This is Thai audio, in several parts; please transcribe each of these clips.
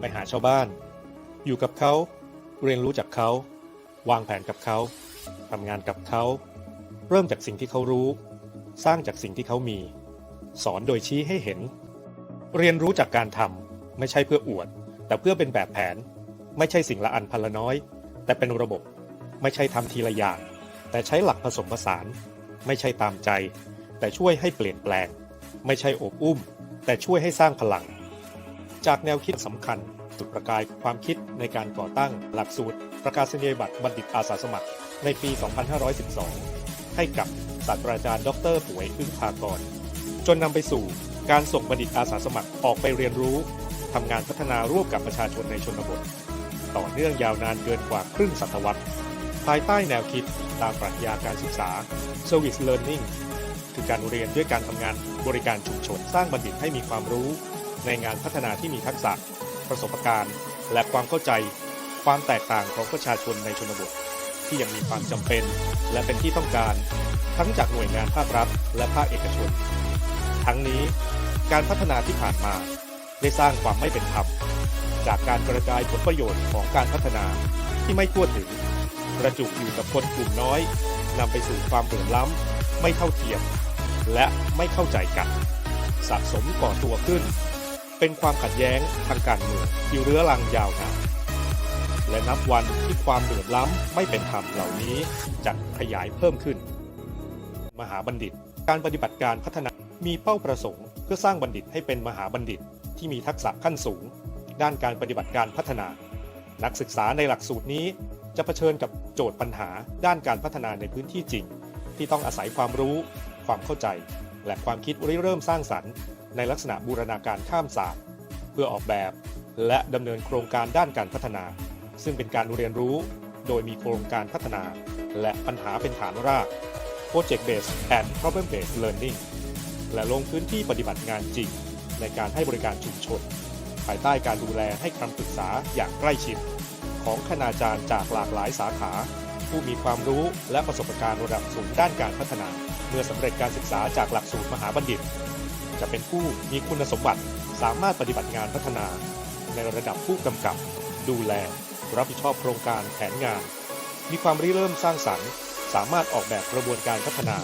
ไปหาชาวบ้าน อยู่กับเขา เรียนรู้จากเขา วางแผนกับเขาทำงานกับเขา เริ่มจากสิ่งที่เขารู้ สร้างจากสิ่งที่เขามี สอนโดยชี้ให้เห็น เรียนรู้จากการทำไม่ใช่เพื่ออวด แต่เพื่อเป็นแบบแผน ไม่ใช่สิ่งละอันพันละน้อย แต่เป็นระบบ ไม่ใช่ทำทีละอย่าง แต่ใช้หลักผสมผสาน ไม่ใช่ตามใจ แต่ช่วยให้เปลี่ยนแปลง ไม่ใช่โอบอุ้ม แต่ช่วยให้สร้างพลัง จากแนวคิดสำคัญ จุดประกายความคิดในการก่อตั้งหลักสูตร ประกาศนียบัตรบัณฑิตอาสาสมัคร ในปี 2512 ให้กับศาสตราจารย์ ดรป่วยอึ้งภากร จนนำไปสู่การส่งบัณฑิตอาสาสมัครออกไปเรียนรู้ทำงานพัฒนาร่วมกับประชาชนในชนบท ต่อเนื่องยาวนานเกินกว่าครึ่งศตวรรษ ภายใต้แนวคิดตามปรัชญาการศึกษา Service Learning คือการเรียนด้วยการทำงานบริการชุมชนสร้างบัณฑิตให้มีความรู้ ในงานพัฒนาที่มีทักษะ ประสบการณ์ และความเข้าใจ ความแตกต่างของประชาชนในชนบท ที่ยังมีความจำเป็น และเป็นที่ต้องการ ทั้งจากหน่วยงานภาครัฐ และภาคเอกชน ทั้งนี้การพัฒนาที่ผ่านมาได้สร้างความไม่เป็นธรรมจากการกระจายผลประโยชน์ของการพัฒนาที่ไม่ทั่วถึงประจุอยู่กับคนกลุ่มน้อยนำไปสู่ความเหลื่อมล้ำ ไม่เท่าเทียม และไม่เข้าใจกัน สะสมก่อตัวขึ้น เป็นความขัดแย้งทางการเมืองที่เรื้อรังยาวนานและนับวันที่ความเหลื่อมล้ำไม่เป็นธรรมเหล่านี้จะขยายเพิ่มขึ้น มหาบัณฑิต การปฏิบัติการพัฒนามีเป้าประสงค์ เพื่อสร้างบัณฑิตให้เป็นมหาบัณฑิตที่มีทักษะขั้นสูง ด้านการปฏิบัติการพัฒนา นักศึกษาในหลักสูตรนี้จะเผชิญกับโจทย์ปัญหาด้านการพัฒนาในพื้นที่จริง ที่ต้องอาศัยความรู้ ความเข้าใจ และความคิดริเริ่มสร้างสรรค์ ในลักษณะบูรณาการข้ามศาสตร์ เพื่อออกแบบ และดำเนินโครงการด้านการพัฒนา ซึ่งเป็นการเรียนรู้ โดยมีโครงการพัฒนา และปัญหาเป็นฐานราก Project Based and Problem Based Learning และลงพื้นที่ปฏิบัติงานจริง ในการให้บริการชุมชน ภายใต้การดูแลให้คำปรึกษาอย่างใกล้ชิด ของคณาจารย์จากหลากหลายสาขา ผู้มีความรู้และประสบการณ์ระดับสูงด้านการพัฒนา เมื่อสำเร็จการศึกษาจากหลักสูตรมหาบัณฑิต จะเป็นผู้มีคุณสมบัติสามารถปฏิบัติงานพัฒนา ในระดับผู้กำกับ ดูแล รับผิดชอบโครงการแผนงาน มีความริเริ่มสร้างสรรค์ สามารถออกแบบกระบวนการพัฒนา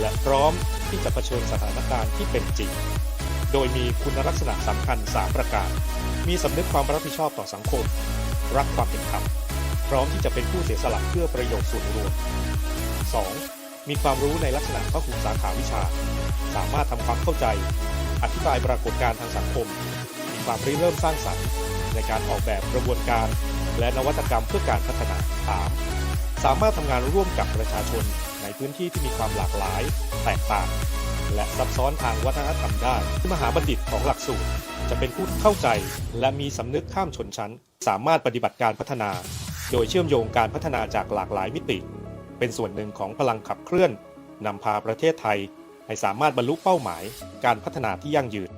และพร้อมที่จะเผชิญสถานการณ์ที่เป็นจริง โดยมีคุณลักษณะสำคัญ 3 ประการ มีสำนึกความรับผิดชอบต่อสังคม รักความเป็นธรรม พร้อมที่จะเป็นผู้เสียสละเพื่อประโยชน์ส่วนรวม 2. มีความรู้ในลักษณะพหุสาขาวิชา สามารถทำความเข้าใจ อธิบายปรากฏการณ์ทางสังคม มีความริเริ่มสร้างสรรค์ ในการออกแบบกระบวนการ และนวัตกรรมเพื่อการพัฒนา 3. สามารถทำงานร่วมกับประชาชน ในพื้นที่ที่มีความหลากหลาย แตกต่าง และซับซ้อนทางวัฒนธรรมได้มหาบัณฑิตของหลักสูตร จะเป็นผู้เข้าใจ และมีสำนึกข้ามชนชั้น สามารถปฏิบัติการพัฒนา โดยเชื่อมโยงการพัฒนาจากหลากหลายมิติ เป็นส่วนหนึ่งของพลังขับเคลื่อนนำพาประเทศไทย ให้สามารถบรรลุเป้าหมาย การพัฒนาที่ยั่งยืน